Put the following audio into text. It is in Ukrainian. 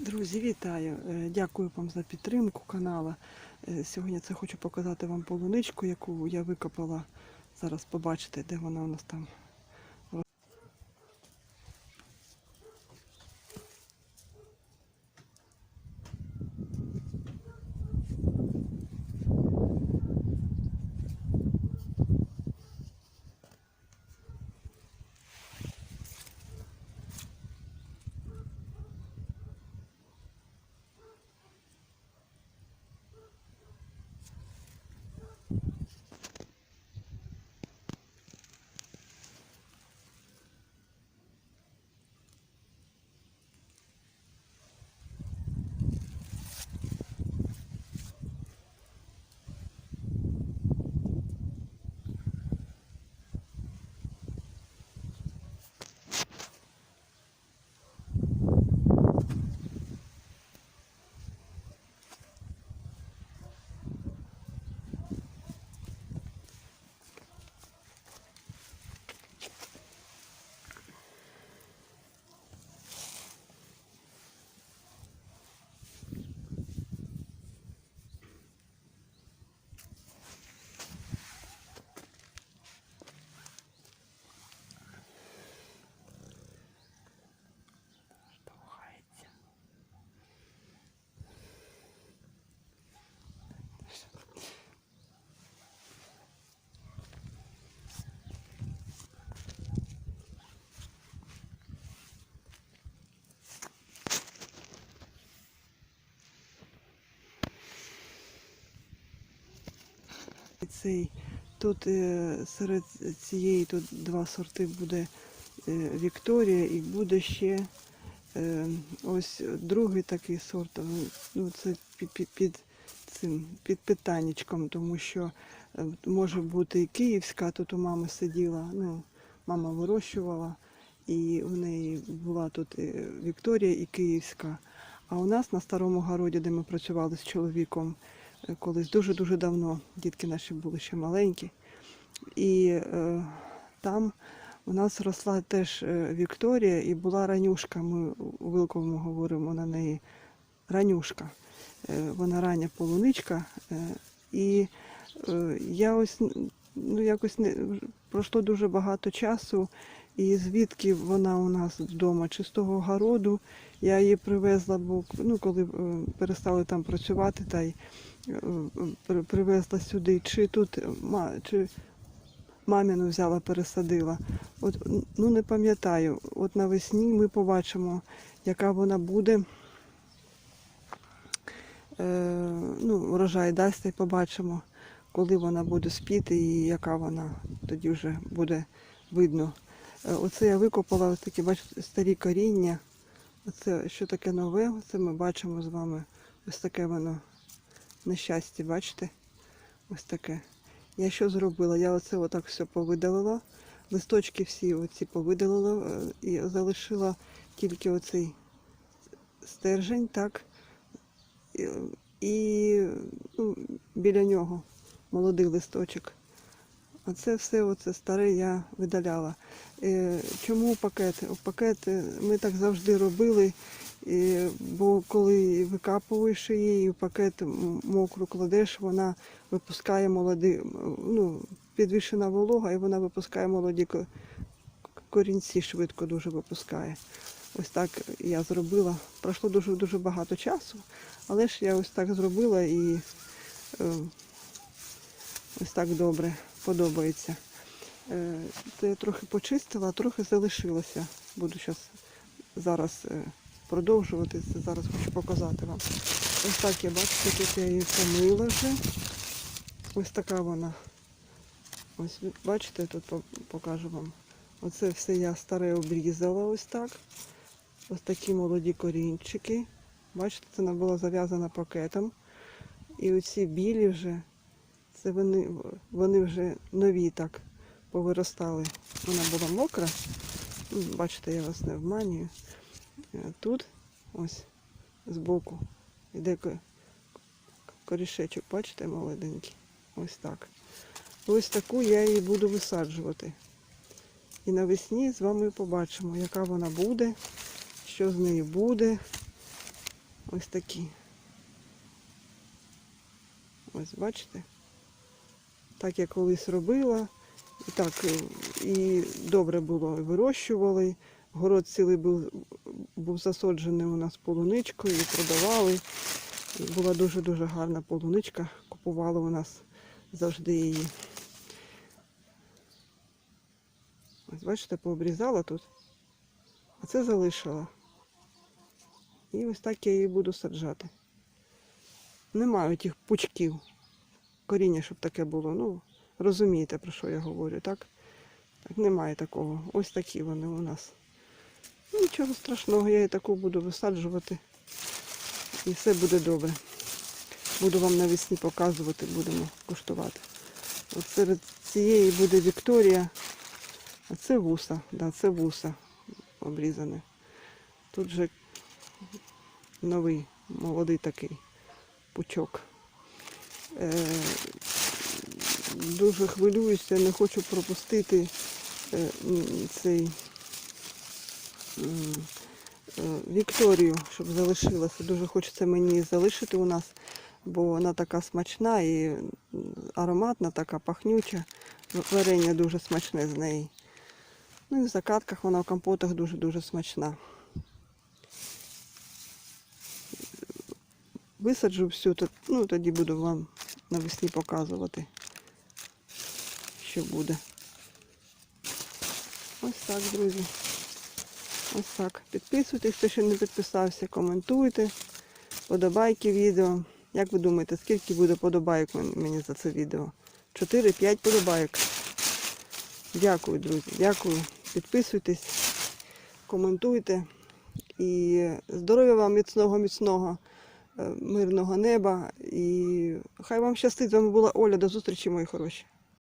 Друзі, вітаю! Е, Дякую вам за підтримку каналу. Е, Сьогодні це хочу показати вам полуничку, яку я викопала. Зараз побачите, де вона у нас там. Цей, тут е, серед цієї тут два сорти буде е, Вікторія і буде ще е, ось другий такий сорт. Ну, це під, під, під цим під питаннячком, тому що може бути і київська, тут у мами сиділа, ну, мама вирощувала, і в неї була тут і Вікторія і Київська. А у нас на старому городі, де ми працювали з чоловіком, колись дуже-дуже давно, дітки наші були ще маленькі. І е, там у нас росла теж е, Вікторія і була ранюшка. Ми у Вилковому говоримо на неї ранюшка. Е, вона рання полуничка. Е, і е, я ось ну, якось не пройшло дуже багато часу. І звідки вона у нас вдома, чи з того городу, я її привезла, бо ну, коли е, перестали там працювати, та й привезла сюди, чи тут е, чи маміну взяла, пересадила. От ну не пам'ятаю. От навесні ми побачимо, яка вона буде. Е, ну, урожай дасть, й побачимо, коли вона буде спіти і яка вона тоді вже буде видно. Е, Оце я викопала ось такі, бачите, старі коріння. Оце що таке нове, це ми бачимо з вами. Ось таке воно нещастя, бачите? Ось таке. Я що зробила? Я оце отак все повидалила. Листочки всі оці повидалила е, і залишила тільки оцей стержень, так. І, ну, біля нього молодий листочок. А це все оце старе я видаляла. Е, чому пакети? У пакети ми так завжди робили, бо коли викапуєш її, в пакет мокру кладеш, вона випускає молоді, ну, підвішена волога, і вона випускає молоді корінці, швидко дуже випускає. Ось так я зробила. Пройшло дуже дуже багато часу, але ж я ось так зробила і е, ось так добре подобається. Е, Це я трохи почистила, трохи залишилося. Буду щас, зараз е, продовжувати. Це зараз хочу показати вам. Ось так я бачите, тут я її помила вже. Ось така вона. Ось бачите, тут покажу вам. Оце все я старе обрізала ось так. Ось такі молоді корінчики. Бачите, це вона була зав'язана пакетом. І оці білі вже, це вони, вони вже нові так повиростали. Вона була мокра. Бачите, я вас не обманюю. Е, Тут ось збоку йде корішечок, бачите, молоденький. Ось так. Ось таку я її буду висаджувати. І навесні з вами побачимо, яка вона буде, що з нею буде. Ось такі. Ось бачите? Так я колись робила. І так е, і добре було вирощували. Город цілий був, був засаджений у нас полуничкою, продавали. Була дуже-дуже гарна полуничка. Купували у нас завжди її. Ось бачите, пообрізала тут, а це залишила. І ось так я її буду саджати. Немає тих пучків. Коріння, щоб таке було. Ну, розумієте, про що я говорю, так? Так, немає такого. Ось такі вони у нас. Ну, Нічого страшного, я і таку буду висаджувати. І все буде добре. Буду вам навесні показувати, будемо куштувати. От серед цієї буде Вікторія. А це вуса, да, це вуса обрізане. Тут же новий, молодий такий пучок. Е, дуже хвилююся, не хочу пропустити е, цей Вікторію, щоб залишилася. Дуже хочеться мені залишити у нас, бо вона така смачна і ароматна, така пахнюча. Варення дуже смачне з неї. Ну і в закатках вона в компотах дуже-дуже смачна. Висаджу всю, ну тоді буду вам навесні показувати, що буде. Ось так, друзі. Ось так. Підписуйтесь, хто ще не підписався, коментуйте, подобайки відео. Як ви думаєте, скільки буде подобайок мені за це відео? 4-5 подобайок. Дякую, друзі, дякую. Підписуйтесь, коментуйте. І здоров'я вам міцного, міцного, е, мирного неба. І хай вам щастить. З вами була Оля. До зустрічі, мої хороші.